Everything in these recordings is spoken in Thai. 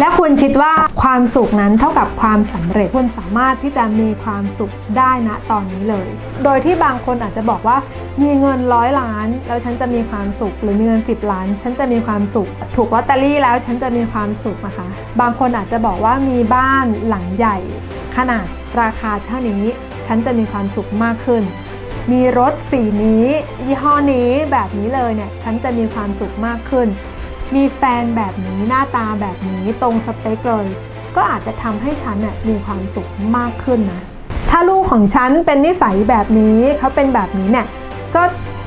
และคุณคิดว่าความสุขนั้นเท่ากับความสำเร็จคุณสามารถที่จะมีความสุขได้ณตอนนี้เลย โดยที่บางคนอาจจะบอกว่า มีเงินร้อยล้าน แล้วฉันจะมีความสุข หรือมีเงิน 10 ล้าน ฉันจะมีความสุข ถูกลอตเตอรี่แล้วฉันจะมีความสุขนะคะ บางคนอาจจะบอกว่ามีบ้านหลังใหญ่ ขนาดราคาเท่านี้ฉันจะมีความสุขมากขึ้นมีรถสีนี้ ยี่ห้อนี้แบบนี้เลยเนี่ย ฉันจะมีความสุขมากขึ้น มีแฟนแบบนี้หน้าตาแบบนี้ตรงสเปคเลย ก็อาจจะทำให้ฉันน่ยมีความสุขมากขึ้นนะ ถ้าลูกของฉันเป็นนิสัยแบบนี้เขาเป็นแบบนี้เนี่ยก็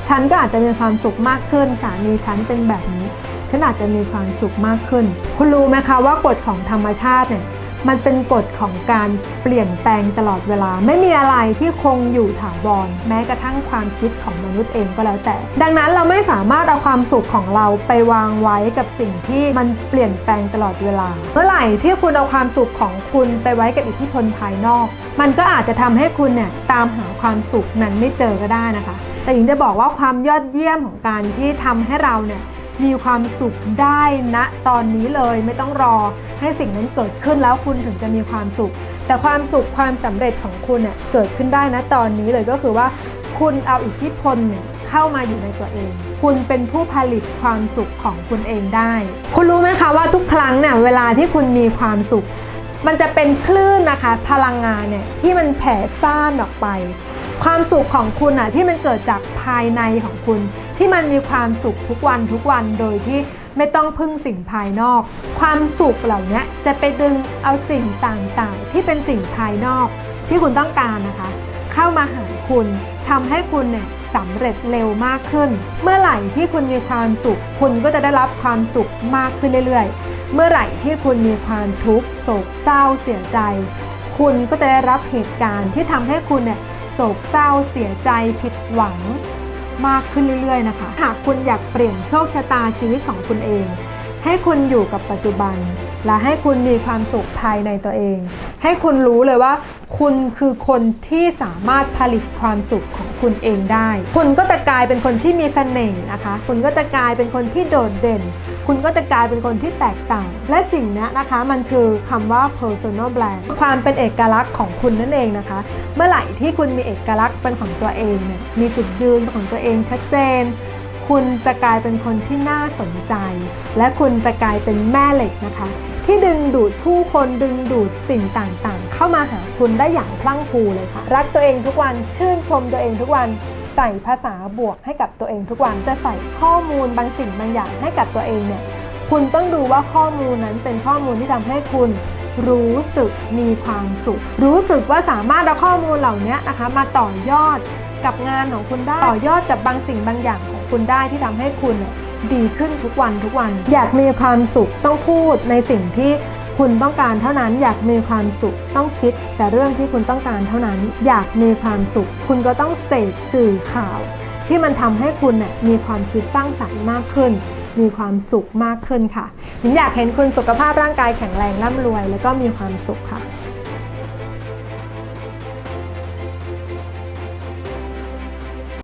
ฉันก็อาจจะมีความสุขมากขึ้น สามีฉันเป็นแบบนี้ ฉันอาจจะมีความสุขมากขึ้น คุณรู้ไหมคะว่ากฎของธรรมชาติเนี่ย มันเป็นกฎของการเปลี่ยนแปลงตลอดเวลา ไม่มีอะไรที่คงอยู่ถาวรแม้กระทั่งความคิดของมนุษย์เองก็แล้วแต่ ดังนั้นเราไม่สามารถเอาความสุขของเราไปวางไว้กับสิ่งที่มันเปลี่ยนแปลงตลอดเวลา เมื่อไหร่ที่คุณเอาความสุขของคุณไปไว้กับอิทธิพลภายนอก มันก็อาจจะทำให้คุณเนี่ยตามหาความสุขนั้นไม่เจอก็ได้นะคะ แต่หญิงจะบอกว่าความยอดเยี่ยมของการที่ทำให้เราเนี่ย มีความสุขได้ณตอนนี้เลยไม่ต้องรอให้สิ่งนั้นเกิดขึ้นแล้วคุณถึงจะมีความสุข แต่ความสุขความสำเร็จของคุณเนี่ยเกิดขึ้นได้ณตอนนี้เลยก็คือว่า คุณเอาอิทธิพลเข้ามาอยู่ในตัวเอง คุณเป็นผู้ผลิตความสุขของคุณเองได้ คุณรู้ไหมคะว่าทุกครั้งเนี่ยเวลาที่คุณมีความสุข มันจะเป็นคลื่นนะคะ พลังงานเนี่ยที่มันแผ่ซ่านออกไป ความสุขของคุณอะที่มันเกิดจากภายในของคุณ ที่มันมีความสุขทุกวันทุกวันโดยที่ไม่ต้องพึ่งสิ่งภายนอก ความสุขเหล่านี้จะไปดึงเอาสิ่งต่างๆ ที่เป็นสิ่งภายนอก ที่คุณต้องการนะคะ เข้ามาหาคุณทำให้คุณเนี่ยสำเร็จเร็วมากขึ้น เมื่อไหร่ที่คุณมีความสุข คุณก็จะได้รับความสุขมากขึ้นเรื่อยๆ เมื่อไหร่ที่คุณมีความทุกข์โศกเศร้าเสียใจ คุณก็จะได้รับเหตุการณ์ที่ทำให้คุณเนี่ย โศกเศร้าเสียใจผิดหวังมากขึ้นเรื่อย ๆ นะคะ หากคุณอยากเปลี่ยนโชคชะตาชีวิตของคุณเอง ให้คุณอยู่กับปัจจุบัน และให้คุณมีความสุขภายในตัวเอง ให้คุณรู้เลยว่า คุณคือคนที่สามารถผลิตความสุขของคุณเองได้ คุณก็จะกลายเป็นคนที่มีเสน่ห์นะคะ คุณก็จะกลายเป็นคนที่โดดเด่น คุณก็จะกลายเป็นคนที่แตกต่าง และสิ่งนี้นะคะมันคือคำว่า personal brand ความเป็นเอกลักษณ์ของคุณนั่นเองนะคะ เมื่อไหร่ที่คุณมีเอกลักษณ์เป็นของตัวเองเนี่ยมีจุดยืนของตัวเองชัดเจน คุณจะกลายเป็นคนที่น่าสนใจ และคุณจะกลายเป็นแม่เหล็กนะคะ ที่ดึงดูดผู้คนดึงดูดสิ่งต่างๆ เข้ามาหาคุณได้อย่างพลั่งพรูเลยค่ะ รักตัวเองทุกวันชื่นชมตัวเองทุกวัน ใส่ภาษาบวกให้กับตัวเองทุกวันจะใส่ข้อมูลบางสิ่งบางอย่างให้กับตัวเองเนี่ยคุณต้องดูว่าข้อมูลนั้นเป็นข้อมูลที่ทำให้คุณรู้สึกมีความสุข รู้สึกว่าสามารถเอาข้อมูลเหล่านี้นะคะมาต่อยอดกับงานของคุณได้ต่อยอดกับบางสิ่งบางอย่างของคุณได้ที่ทำให้คุณดีขึ้นทุกวันทุกวัน อยากมีความสุขต้องพูดในสิ่งที่ คุณต้องการเท่านั้นอยากมีความสุขต้องคิด แต่เรื่องที่คุณต้องการเท่านั้น อยากมีความสุข คุณก็ต้องเสพสื่อข่าว ที่มันทำให้คุณเนี่ยมีความคิดสร้างสรรค์มากขึ้น มีความสุขมากขึ้นค่ะอยากเห็นคุณสุขภาพร่างกายแข็งแรงร่ำรวย แล้วก็มีความสุขค่ะ